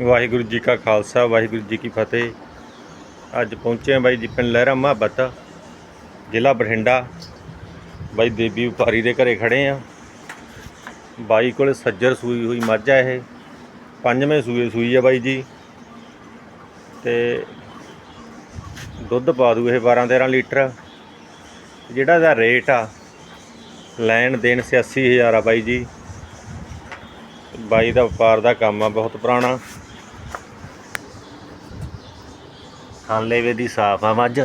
ਵਾਹਿਗੁਰੂ ਜੀ ਕਾ ਖਾਲਸਾ, ਵਾਹਿਗੁਰੂ ਜੀ ਕੀ ਫਤਿਹ। ਅੱਜ ਪਹੁੰਚੇ ਹਾਂ ਬਾਈ ਜੀ ਪਿੰਡ ਲਹਿਰਾ ਮੁਹੱਬਤ, ਜ਼ਿਲ੍ਹਾ ਬਠਿੰਡਾ। ਬਾਈ ਦੇਵੀ ਵਪਾਰੀ ਦੇ ਘਰੇ ਖੜੇ ਆ ਬਾਈ ਕੋਲ ਸੱਜਰ ਸੂਈ ਹੋਈ ਮੱਝ ਆ ਇਹ। ਪੰਜਵੇਂ ਸੂਏ ਸੂਈ ਆ ਬਾਈ ਜੀ। ਤੇ ਦੁੱਧ ਪਾ ਦੂ ਇਹ 12 13 ਲੀਟਰ। ਜਿਹੜਾ ਇਹਦਾ ਰੇਟ ਆ, ਲੈਣ ਦੇਣ 86000 ਆ ਬਾਈ ਜੀ। ਬਾਈ ਦਾ ਵਪਾਰ ਦਾ ਕੰਮ ਆ, ਬਹੁਤ ਪੁਰਾਣਾ। ਖਾਨਲੇਵੇ ਦੀ ਸਾਫ਼ ਆ ਮੱਝ।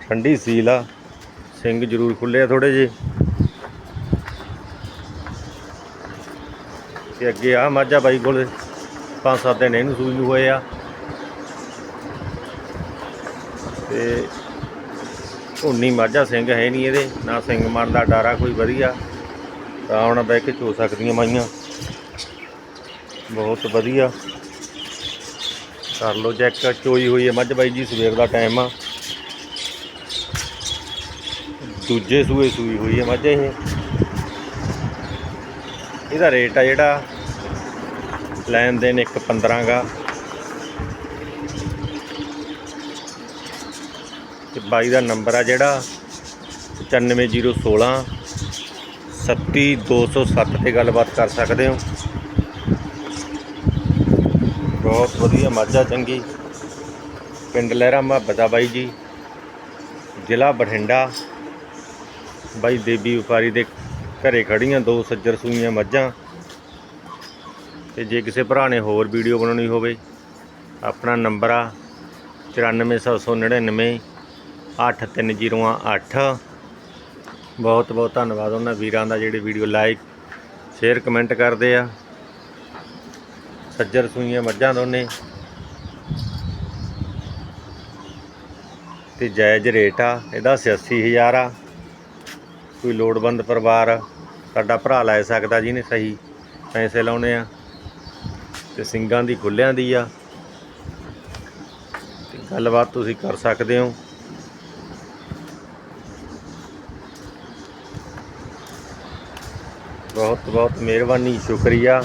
ਠੰਡੀ ਸੀਲ ਆ। ਸਿੰਘ ਜ਼ਰੂਰ ਖੁੱਲੇ ਆ ਥੋੜੇ ਜੇ ਤੇ ਅੱਗੇ ਆ ਮਾਝਾ ਬਾਈ ਕੋਲ। ਪੰਜ ਸੱਤ ਦਿਨ ਇਹਨੂੰ ਸੂਈ ਨੂੰ ਹੋਏ ਆ। ਤੇ ਉਨੀ ਮਾਝਾ ਸਿੰਘ ਹੈ ਨਹੀਂ ਇਹਦੇ। ਨਾ ਸਿੰਘ ਮਨ ਦਾ ਡਾਰਾ ਕੋਈ ਵਧੀਆ। ਤਾਂ ਹੁਣ ਬਹਿ ਕੇ ਚੋ ਸਕਦੀਆਂ ਮਾਈਆਂ। ਬਹੁਤ ਵਧੀਆ। ਕਰ ਲੋ ਚੈੱਕ, ਚੋਈ ਹੋਈ ਹੈ ਮੱਝ ਬਾਈ ਜੀ, ਸਵੇਰ ਦਾ ਟਾਈਮ ਆ। ਦੂਜੇ ਸੂਏ ਸੂਈ ਹੋਈ ਹੈ ਮੱਝ ਇਹ। ਇਹਦਾ ਰੇਟ ਆ ਜਿਹੜਾ ਲੈਣ ਦੇਣ ਇੱਕ 15 ਗਾ। ਤੇ ਬਾਈ ਦਾ ਨੰਬਰ ਆ ਜਿਹੜਾ 95016 37207 ਤੇ ਗੱਲਬਾਤ ਕਰ ਸਕਦੇ ਹੋ। ਬਹੁਤ ਵਧੀਆ, ਮਾਝਾ ਚੰਗੀ। ਪਿੰਡ ਲਹਿਰਾ ਮੁਹੱਬਤ ਆ ਬਾਈ ਜੀ। ਜ਼ਿਲ੍ਹਾ ਬਠਿੰਡਾ। ਬਾਈ ਦੇਵੀ ਵਪਾਰੀ ਦੇ ਘਰੇ ਖੜੀਆਂ ਦੋ ਸੱਜਰ ਸੂਈਆਂ ਮੱਝਾਂ। ਤੇ ਜੇ ਕਿਸੇ ਭਰਾ ਨੇ ਹੋਰ ਵੀਡੀਓ ਬਣਾਉਣੀ ਹੋਵੇ, ਆਪਣਾ ਨੰਬਰ ਆ 94799 8308 ਬਹੁਤ ਬਹੁਤ ਧੰਨਵਾਦ ਉਹਨਾਂ ਵੀਰਾਂ ਦਾ ਜਿਹੜੇ ਵੀਡੀਓ ਲਾਈਕ, ਸ਼ੇਅਰ, ਕਮੈਂਟ ਕਰਦੇ ਆ। ਸੱਜਰ ਸੂਈਆਂ ਮੱਝਾਂ ਦੋਨੇ। ਤੇ ਜਾਇਜ਼ ਰੇਟ ਆ, ਇਹਦਾ 86000 ਆ। ਕੋਈ ਲੋੜਵੰਦ ਪਰਿਵਾਰ ਸਾਡਾ ਭਰਾ ਲੈ ਸਕਦਾ ਜਿਹਨੇ ਸਹੀ ਪੈਸੇ ਲਾਉਣੇ ਆ। ਤੇ ਸਿੰਘਾਂ ਦੀ ਖੁੱਲਿਆਂ ਦੀ ਆ। ਤੇ ਗੱਲਬਾਤ ਤੁਸੀਂ ਕਰ ਸਕਦੇ ਹੋ। ਬਹੁਤ ਬਹੁਤ ਮਿਹਰਬਾਨੀ, ਸ਼ੁਕਰੀਆ।